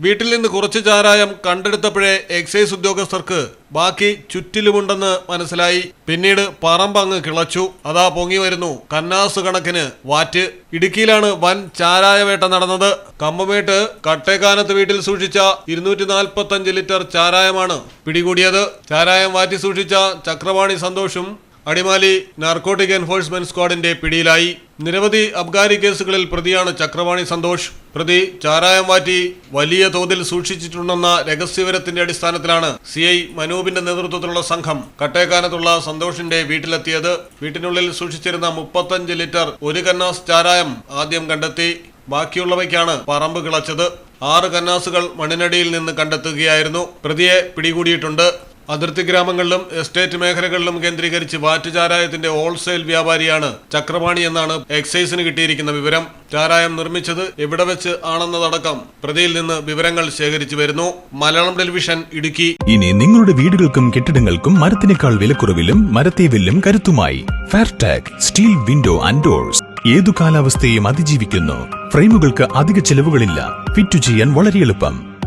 വീട്ടിൽ നിന്ന് കുറച്ച് ചാരായം കണ്ടെടുത്തപ്പോഴേ എക്സൈസ് ഉദ്യോഗസ്ഥർക്ക് ബാക്കി ചുറ്റിലുമുണ്ടെന്ന് മനസ്സിലായി. പിന്നീട് പറമ്പങ്ങ് കിളച്ചു. അതാ പൊങ്ങി വരുന്നു. കന്നാസ് കണക്കിന് വാറ്റ്. ഇടുക്കിയിലാണ് വൻ ചാരായ വേട്ട നടന്നത്. കമ്പമേട്ട് കട്ടേക്കാനത്ത് വീട്ടിൽ സൂക്ഷിച്ച ഇരുന്നൂറ്റി നാൽപ്പത്തഞ്ച് ലിറ്റർ ചാരായമാണ് പിടികൂടിയത്. ചാരായം വാറ്റി സൂക്ഷിച്ച ചക്രവാണി സന്തോഷും അടിമാലി നാർക്കോട്ടിക് എൻഫോഴ്സ്മെന്റ് സ്ക്വാഡിന്റെ പിടിയിലായി. നിരവധി അബ്കാരി കേസുകളിൽ പ്രതിയാണ് ചക്രവാണി സന്തോഷ്. പ്രതി ചാരായം മാറ്റി വലിയ തോതിൽ സൂക്ഷിച്ചിട്ടുണ്ടെന്ന രഹസ്യവിവരത്തിന്റെ അടിസ്ഥാനത്തിലാണ് സി ഐ മനൂപിന്റെ നേതൃത്വത്തിലുള്ള സംഘം കട്ടേക്കാനത്തുള്ള സന്തോഷിന്റെ വീട്ടിലെത്തിയത്. വീട്ടിനുള്ളിൽ സൂക്ഷിച്ചിരുന്ന മുപ്പത്തഞ്ച് ലിറ്റർ ഒരു കന്നാസ് ചാരായം ആദ്യം കണ്ടെത്തി. ബാക്കിയുള്ളവയ്ക്കാണ് പറമ്പ് കിളച്ചത്. ആറ് കന്നാസുകൾ മണ്ണിനടിയിൽ നിന്ന് കണ്ടെത്തുകയായിരുന്നു. പ്രതിയെ പിടികൂടിയിട്ടുണ്ട്. അതിർത്തി ഗ്രാമങ്ങളിലും എസ്റ്റേറ്റ് മേഖലകളിലും കേന്ദ്രീകരിച്ച് വാറ്റ് ചാരായത്തിന്റെ ഹോൾസെയിൽ വ്യാപാരിയാണ് ചക്രപാണി എന്നാണ് എക്സൈസിന് കിട്ടിയിരിക്കുന്ന വിവരം. ചാരായം നിർമ്മിച്ചത് എവിടെ വെച്ച് ആണെന്നതടക്കം പ്രതിയിൽ നിന്ന് വിവരങ്ങൾ ശേഖരിച്ചു വരുന്നു. മലയാളം ടെലിവിഷൻ ഇടുക്കി. ഇനി നിങ്ങളുടെ വീടുകൾക്കും കെട്ടിടങ്ങൾക്കും മരത്തിനേക്കാൾ വിലക്കുറവിലും മരത്തേവില്ലും കരുത്തുമായി Fairtag steel window and doors ഏതു കാലാവസ്ഥയും അതിജീവിക്കുന്നു. ഫ്രെയിമുകൾക്ക് അധിക ചെലവുകളില്ല. ഫിറ്റ് ചെയ്യാൻ വളരെ എളുപ്പം.